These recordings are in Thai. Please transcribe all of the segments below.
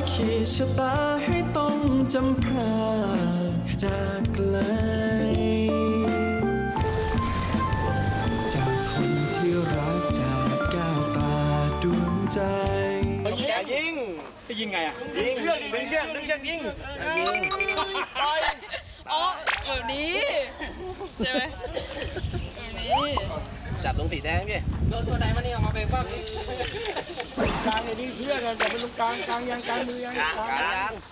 ชะตาให้ต้องจำพรากจากไกล จากคนที่รักจากแก้วตาดวงใจ อย่ายิงจะยิงไงอะยิงเชือกดึงเชือกดึงเชือกยิงยิงปล่อยอ๋อแบบนี้ใช่ไหมแบบนี้ จับตรงสีแดงดิโดนตัวไหนมานี่ออกมาเป็นบ้างนี่กลางไอ้นี่เชือกอะอย่าไปตรงกลางกลางยังกลางมือยังกลาง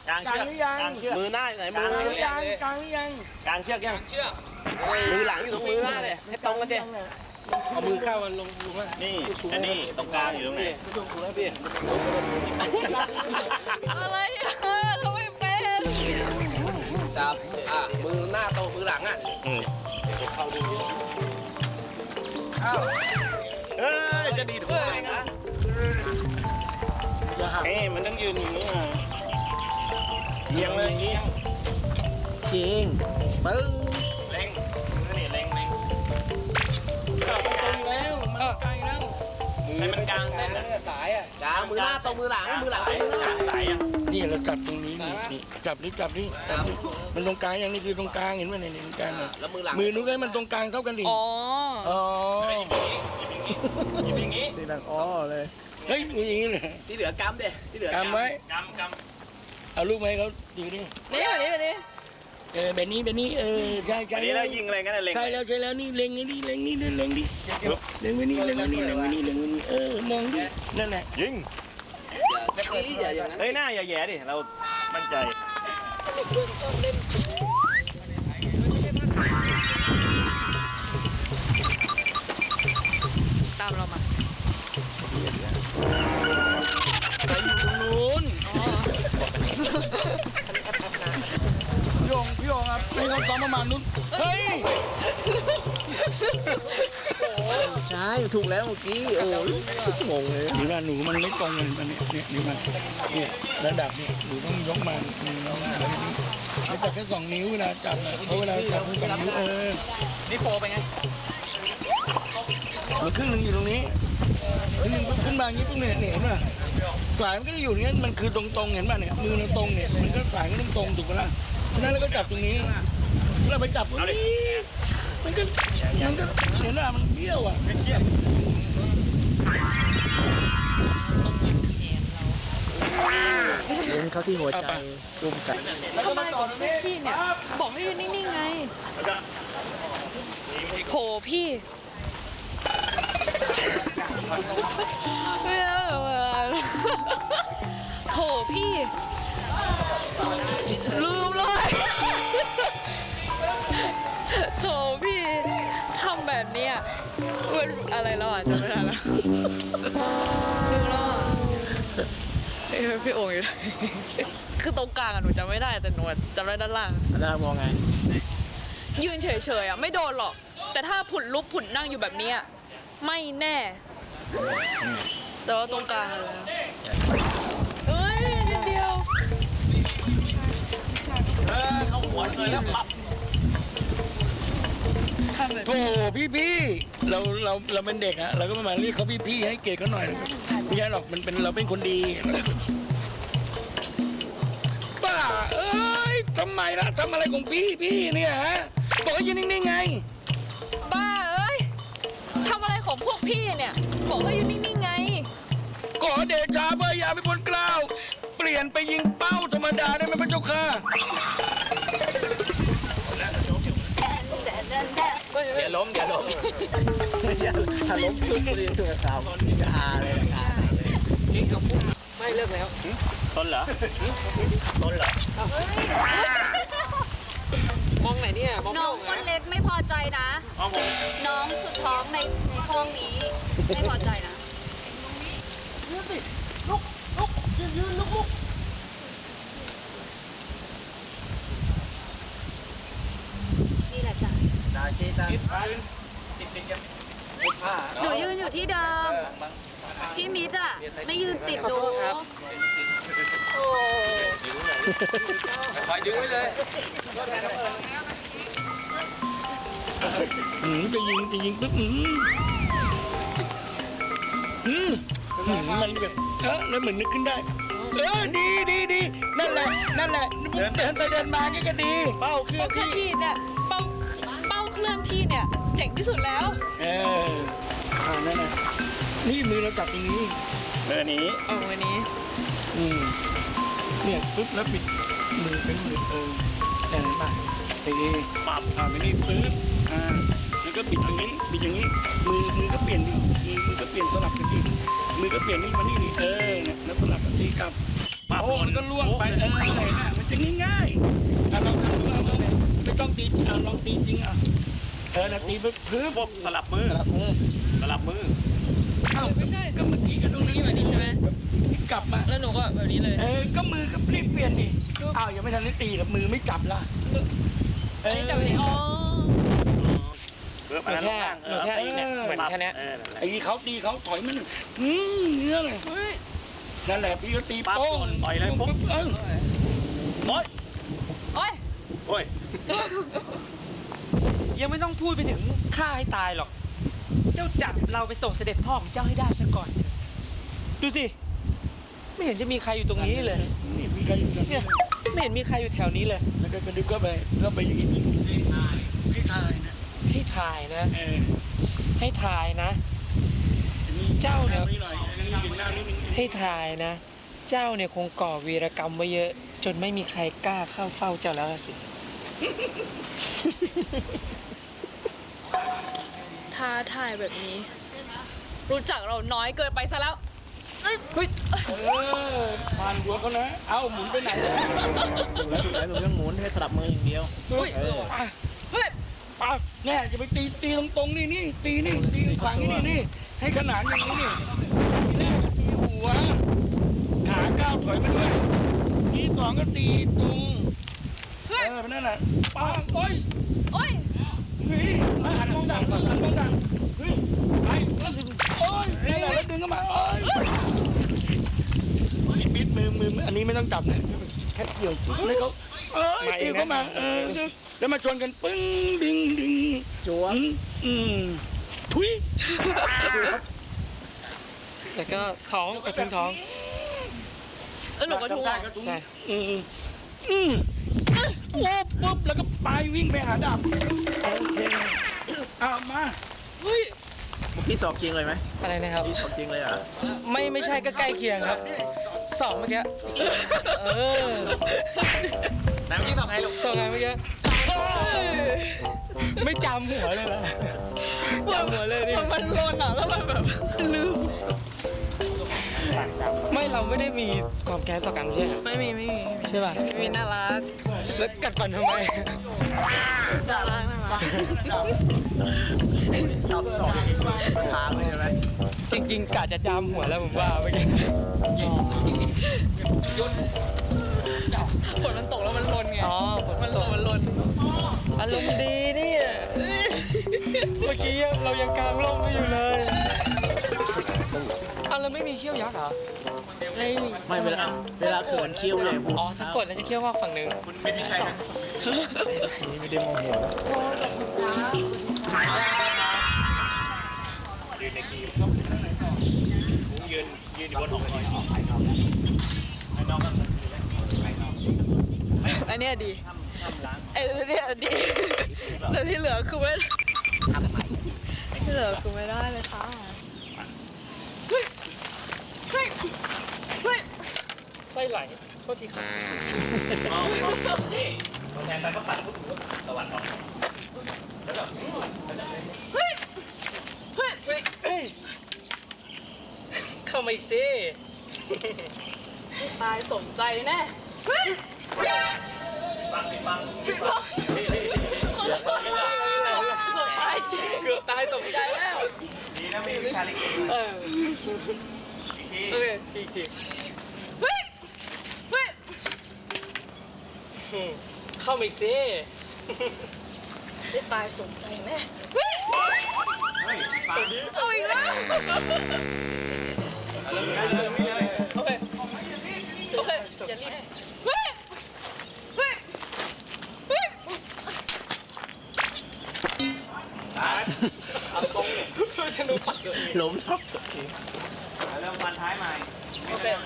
กลางกลางเชือกกลางเชือกมือหน้าอยู่ไหนกมืลางอหรือยังกลางหรือยังกลางเชือกยังมือหลังอยู่ตรงมือหน้าเลยให้ตรงกันดิเอามือเข้ามันลงลงมานี่อันนี้ตรงกลางอยู่ตรงไหนลงสูงแล้วพี่อะไรอะทำไมเป็นจับอะมือหน้าตรงมือหลังอะเเอ้ยจะดีดหัวนะ เอ้ยมันต้องยืนอย่างนี้อะเอียงเลยอย่างจริงปึ้งเล็งนี่เล็งเล็งกลับตรงแล้ว มันไกลแล้วให้มันกลางเส้นอะสายอะกลางมือหน้าตรงมือหลัง มือหลังตรงมือหน้าสายอะนี่เราจับตรง นี้นี่นี่จับนี่จับนี่จับนี่มันตรงกลางอย่างนี้คือตรงกลางเห็นไหมเนี่ยตรงกลางน่ะแล้วมือหลังมือนู้นให้มันตรงกลางเท่ากันดิอ๋ออ๋อหยิบอย่างนี้เฮ้ยมีอย่างนี้เลยที่เหลือกำดิที่เหลือกำไว้กำกเอาลูกไม้เขาดูดินี่แบบนี้แบบนี้เออแบบนี้แบบนี้เออใช่ำใช่อันนี้แล้วยิงอะไรกันน่ะเล็งใช่แล้วใช่แล้วนี่เล็งนี่ดิเล็งนี่เล็งเล็งดิเล็งไว้นี่เล็งไว้นี่เล็งไว้นี่เล็งไว้นี่เออมองดินั่นแหละยิงอย่าตีอย่าอย่างนั้นเฮ้ยหน้าอย่าแย่ดิเรา มั่นใจตามเรามาไปอยู่ตรงนู้นพี่องพี่องครับให้เขาซ้อมประมาณนู้นเฮ้ย ใช่ถูกแล้วเมื่อกี้โอ้ยงงเลยหรือว่าหนูมันไม่ตรงเลยมันเนี่ยเนี่ยนี่มันเนี่ยระดับเนี่ยหนูต้องยกมามือน้องแล้วนี่ไม่จับแค่สองนิ้วเวลาจับนะเพราะเวลาจับคือสองนิ้วเออนี่โปรไปไงมันครึ่งหนึ่งอยู่ตรงนี้ครึ่งหนึ่งขึ้นมาอย่างนี้ปุ๊บเนี่ยเนี่ยเห็นป่ะสายมันก็จะอยู่อย่างนี้มันคือตรงๆเห็นป่ะเนี่ยมือเราตรงเนี่ยมันก็สายก็ต้องตรงถูกปะล่ะฉะนั้นเราก็จับตรงนี้เราไปจับตรงนี้ มันก็มันก็เห็นป่ะมันเบี้ยวอะเครียดเล่นเข้าที่หัวใจรุมกันทำไมของพวกพี่เนี่ย บอกให้ยืนนิ่ง ๆ ไงโหพี่โหพี่ลืม เนี้ยเป็นอะไรแล้วอะจำไม่ได้แล้วลืมแล้วอะเอ้ยพี่โอ่งอยู่ไหนคือตรงกลางอะหนูจำไม่ได้แต่หนูอะจำได้ด้านล่างอันนั้นมองไง ยืนเฉยๆอะไม่โดนหรอก แต่ถ้าผุดลุกผุดนั่งอยู่แบบเนี้ยไม่แน่ แต่ว่าตรงกลางอะเลยนะเอ้ยนิดเดียวเข้าหัวเลยแล้วปับทำแบบ โธ่พี่พี่เราเราเราเป็นเด็กอะเราก็มาเรียกเขาพี่พี่ให้เกียรติเขาหน่อยไม่ใช่หรอกมันเป็นเราเป็นคนดีป้าเอ้ยทำไมล่ะทำอะไรของพี่พี่เนี่ยฮะบอกให้ยืนนิ่งๆไง บ้าเอ้ยทำอะไรของพวกพี่เนี่ยบอกให้อยู่นิ่งๆไงขอเดชาเบอร์ยาไปบนกล่าว เปลี่ยนไปยิงเป้าธรรมดาได้ไหมพระเจ้าค่ะ เดี๋ยวล้มเดี๋ยวล้มถ้าล้มปุ๊บเรียนตัวสาวจะอาเลยอาไม่เลิกแล้วต้นเหรอต้นเหรอมองไหนเนี่ยมองน้องคนเล็กไม่พอใจนะอ๋อผมน้องสุดท้องในในห้องนี้ไม่พอใจนะนี่แหละจ้ะ ตา ชี้ตาติดติดกันผ้าหนูยืนอยู่ที่เดิม พี่มิตรอะ ไม่ยืนติดหนูโอ้คอยดึงไว้เลยอืมจะยิงจะยิงปุ๊บอืมอืมอืมมันแบบเออแล้วเหมือนนึกขึ้นได้ เออดีดีดีนั่นแหละนั่นแหละเดินไปเดินมาก็ก็ดี เป้าเคลื่อเป้านเคลื่อนที่ที่ เนี่ยเป้าเป้าเคลื่อนที่เนี่ยเจ๋งที่สุดแล้ว เอออ่านั่นน่ะนี่มือเราจับตรงนี้เบอร์นี้ เออวันนี้ อืมเนี่ยปึ๊บแล้วปิดมือเป็นมือเออเออมาตีปับอ่าไปนี่ปึ๊บอ่าแล้วก็ปิดอย่างนี้ปิดอย่างนี้ มือมือก็เปลี่ยนดิมือมือก็เปลี่ยนสลับกันดิมือก็เปลี่ยนนี่มานี่ดิเออเนี่ยแล้วสลับกันตีกลับโอ้มันก็ล่วงไปเอออะไรนะมันจะง่ายๆอะลองทำดูเอาลองไม่ต้องตีจริงอะลองตีจริงอะ เออนะตีปึ๊บปึ๊บพวกสลับมือสลับมือสลับมือเอ้าไม่ใช่ก็เมื่อกี้ก็ตรงนี่นี้แบบนี้ใช่ไหมกลับมาแล้วหนูก็แบบนี้เลยเออก็มือก็พลิกเปลี่ยนดิอ้าวยังไม่ทันได้ตีกับมือไม่จับละอันนี้จับแบบนี้อ๋อเพื่อหมานูด้านแค่ล่างหนูแค่เนี่ยเหมือนแค่เนี้ย เออนั่นแหละไอ้เขาตีเขาถอยมันอืมเนี่ยเลยนั่นแหละพี่ก็ตีปั๊บโป้งต่อยเลยปุ๊บเออโอ๊ยโอ้ยโอ้ ยยังไม่ต้องพูดไปถึงฆ่าให้ตายหรอก เจ้าจับเราไปส่งเสด็จพ่อของเจ้าให้ได้ซะก่อนเถอะดูสิ ไม่เห็นจะมีใครอยู่ตรงนี้เลย นี่มีใครอยู่ตรงเนี่นี้ยไม่เห็นมีใครอยู่แถวนี้เลย แล้วก็กระดึบก็ไปก็ไปอย่างนี้ให้ทายให้ทายนะให้ถ่ายนะ เออให้ถ่ายนะอันนี้เจ้าเนี่ยหน้หน่อยอันนี้เห็นหน้านิดนึงให้ถ่ายนะ เจ้าเนี่ยคงก่อวีรกรรมไว้เยอะ จนไม่มีใครกล้าเข้าเฝ้าเจ้าแล้วล่ะสิ ท้าทายแบบนี้ รู้จักเราน้อยเกินไปซะแล้วเอ้ยเฮ้ยเออผ่านหัวเขานะ เอ้าหมุนไปไหนถูกแล้วถูกแล้วถูกแล้วหมุนให้สลับมืออย่างเดียวเฮ้ยเออเฮ้ยปั๊บแน่จะไปตีตีตรงตรงๆนี่นี่ตีนี่ตีขวางนี่นี่นี่ให้ขนานอย่างนี้นี่ทีแรกก็ตีหัว ขาก้าวถอยมาด้วยทีสองก็ตีตรงเออเป็นนั่นแหละปังโอ้ยโอ้ย เฮ้ยมาหันกล้องดังหันกล้องดังเฮ้ยไปแล้วโอ้ยแล้วดึงเข้ามาโอ้ยปิดมือมืออันนี้ไม่ต้องจับนะแค่เกี่ยวแล้วเขาเอ้ยตีเข้ามาเออแล้วมาชนกันปึ้งดึงดึงจวอืมอืมทุยแล้วก็ท้องกระทุ้งท้องเออหนูก็ทุ่งอะใช่อืมอืม โอ้ปุ๊บแล้วก็ไปวิ่งไปหาดาบโอเคเอามาเฮ้ยพี่สอบจริงเลยไหมอะไรนะครับ พี่สอบจริงเลยเหรอไม่ไม่ใช่ก็ใกล้เคียงครับสองเมื่อกี้เออน้ำที่สองไงลูกสองไงเมื่อกี้ไม่จำหัวเลยละจำหัวเลยดิมันมันลนอะแล้วมันแบบลืม ไม่เราไม่ได้มีความแค้นต่อกันใช่ไหมไม่มีไม่มีใช่ป่ะไม่มีน่ารักแล้วกัดฟันทำไมน่ารักน่ารักสอบสอบทางเลยใช่ไหมจริงๆกะจะจำหัวแล้วผมว่าเมื่อกี้ฝนมันตกแล้วมันลนไงอ๋อฝนมันตตกกมันลนอารมณ์ดีเนี่ยเมื่อกี้เรายังกลางร่มกันอยู่เลย อะเราไม่มีเขี้ยวยักษ์เหรอ ไม่มีไม่เวลาเวลาเขินคิ้วเลยพูดอ๋อถ้ากดแล้วจะเขี้ยวว่าฝั่งหนึ่งนี่ไม่ได้โมโหยืนยืนอยู่บนหอคอยอันเนี้ยดีไอ้เนี้ยดี แต่ที่เหลือคือไม่ที่เหลือคือไม่ได้เลยค่ะเฮ้ยเฮ้ยเฮ้ย ไส้ไหลโทษทีครับตัวแทนไปก็ปัดพุทธสวรรค์ออกเฮ้ยเฮ้ยเฮ้ยเอ้ยเข้ามาอีกสิตายสมใจแน่เฮ้ยฟังสิฟังผิดพลาดขอโทษเกือบตายจริงเกือบตายสมใจแล้วดีนะไมีวิชาล็กเอออีกทีอเคทีที เฮ้ยเฮ้ย อืม เข้ามาอีกสิได้ตายสมใจแน่เฮ้ยเอาอีกแล้วโอเคโอเคอย่ารีบเฮ้ยเฮ้ยเฮ้ยช่วยธนูปัดตัวเองล้มทับตัวเองเริ่มวันท้ายใหม่โอเคไอ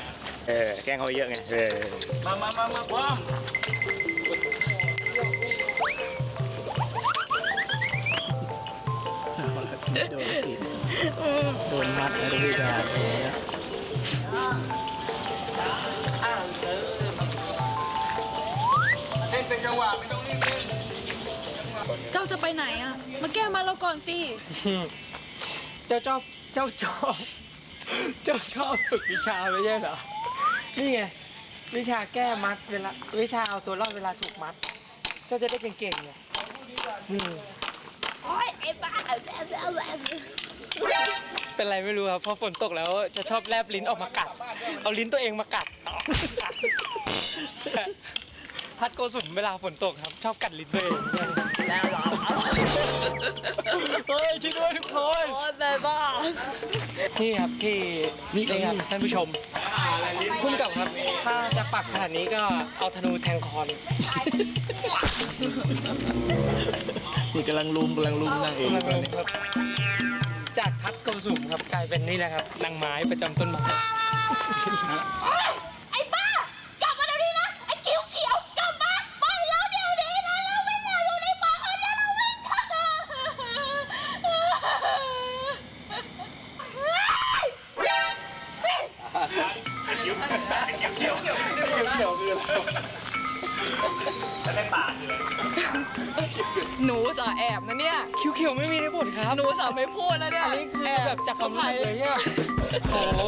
เออแกล้งเขาไปเยอะไงเออมามามามาพร้อม โดนติดโดนมัดแล้วด้วยกันเล่นเป็นจังหวะไม่ต้องรีบเล่นเจ้าจะไปไหนอะ มาแก้มาเราก่อนสิ เจ้าชอบ เจ้าชอบ เจ้าชอบฝึกวิชาไม่ใช่เหรอ นี่ไง วิชาแก้มัดเวลาวิชาเอาตัวรอดเวลาถูกมัดเจ้าจะได้เก่งๆไงนี่เป็นไรไม่รู้ครับพอฝนตกแล้วจะชอบแลบลิ้นออกมากัด เอาลิ้นตัวเองมากัดพัดโกสุมเวลาฝนตกครับ ชอบกัดลิ้นตัวเอง แล้วหรอเฮ้ยช่วยด้วยทุกคนโอ้แต่บ้านี่ครับที่นี่ครับท่านผู้ชมพุ่มกับครับ ถ้าจะปักขนาดนี้ก็เอาธนูแทงคอเลยนี่กำลังลุมกำลังลุมนางเอกมาลงครับ จากทัดโกสุมครับกลายเป็นนี่แหละครับนางไม้ประจำต้นไม้ คิ้วเขียวไม่มีในบทครับ หนูจะไม่พูดแล้วเนี่ยอันนี้คือแบบจับความไรู้สึกเลยใช่ไหมโอ้โห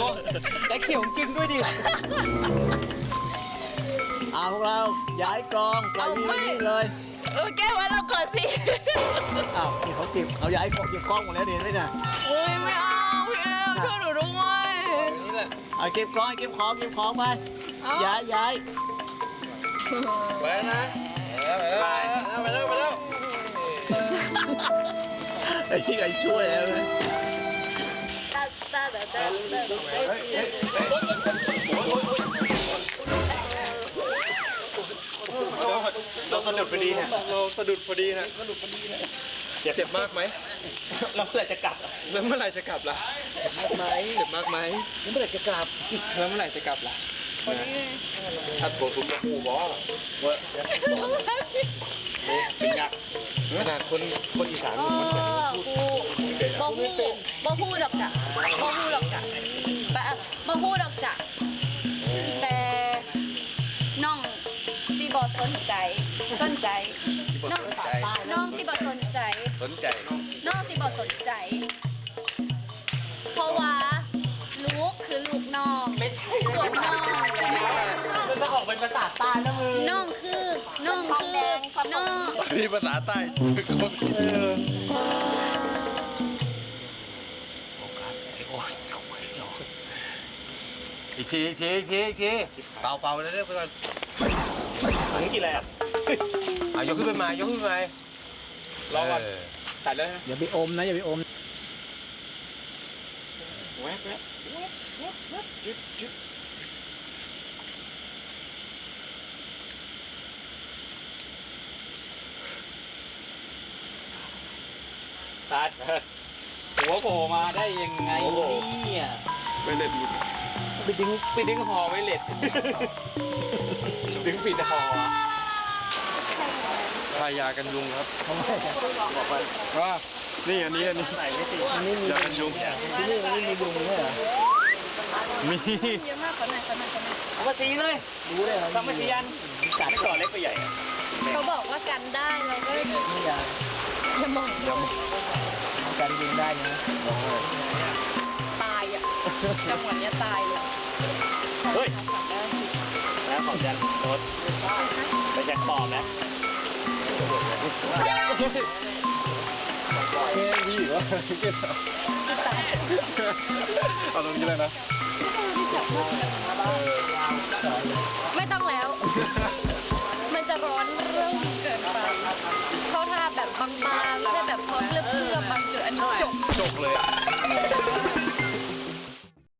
และเขียวจริงด้วยดิเอาพวกเราย้ายกองปล่อยวีนี่เลยเออแก้ไว้เราก่อนพี่อ้าวนี่เขาเก็บเอาย้ายกองเก็บกล้องหมดแล้วเดี๋ยวนี่น่ะโอ้ยไม่เอาพี่เอมช่วยหนูด้วยเอาเก็บกล้องเก็บของเก็บของไปย้ายย้ายไปนะไปแล้วไปแล้ว ไอ้ที่ไอ้ช่วยแล้วนะเราสะดุดพอดีเนี่ยเราสะดุดพอดีนะสะดุดพอดีนะเจ็บมากไหมเราเมื่อไหร่จะกลับแล้วเมื่อไหร่จะกลับล่ะเจ็บมากไหมเจ็บมากไหมแล้วเมื่อไหร่จะกลับแล้วเมื่อไหร่จะกลับล่ะถ้าตัวคุณจะขู่บอกว่า เป็นยักษ์ขนาดคนคนอีสานอ๋อฮูบ่ฮู้บ่ฮู้ดอกจ้ะบ่ฮู้ดอกจ้ะแต่บ่ฮู้ดอกจ้ะแต่น้องสิบ่สนใจสนใจน้องน้องสิบ่สนใจ สนใจน้องสิบ่สนใจ เพราะว่า ภาษาใต้นะมึงน้องคือน้องคือน้องนี่ภาษาใต้คนอีกทีอีกทีอีกทีอีกทีเป่าเป่าเรื่อยๆไปก่อนอันนี้กินอะไรอะอะยกขึ้นไปใหม่ยกขึ้นไปใหม่รอก่อนเตัดเลยอย่าไปอมนะอย่าไปอมแว๊บแว๊บ ตัดหัวโผล่มาได้ยังไงเนี่ยไม่ได้ดีไปดึงไปดึงหอไว้เล็ด ดึงปิดหอทายากันยุงครับบอกไปว่านี่อันนี้อันนี้ไหนไม่ติดยากันยุงที่นี่มันไม่มียุงเนี่ยเหรอมีเยอะมากขอหน่อยขอหน่อยขอหน่อยเอามาตีเลยรู้ได้เหรอทำมาตียันสารก่อเล็กไปใหญ่เขาบอกว่ากันได้เราก็นี่ยาอย่ามอง กันยิงได้นะตายอะจังหวะเนี้ยตายเลยเฮ้ย แล้วของจันรถไปแจ็คปอมนะเฮ้ยดีเหรอเอาตรงนี้เลยนะไม่ต้องแล้ว มันจะร้อนเริ่มเกินไปเข้าท่า แบบบางๆแค่แบบพอเลือบๆบางจุดอันนี้จบ จบเลย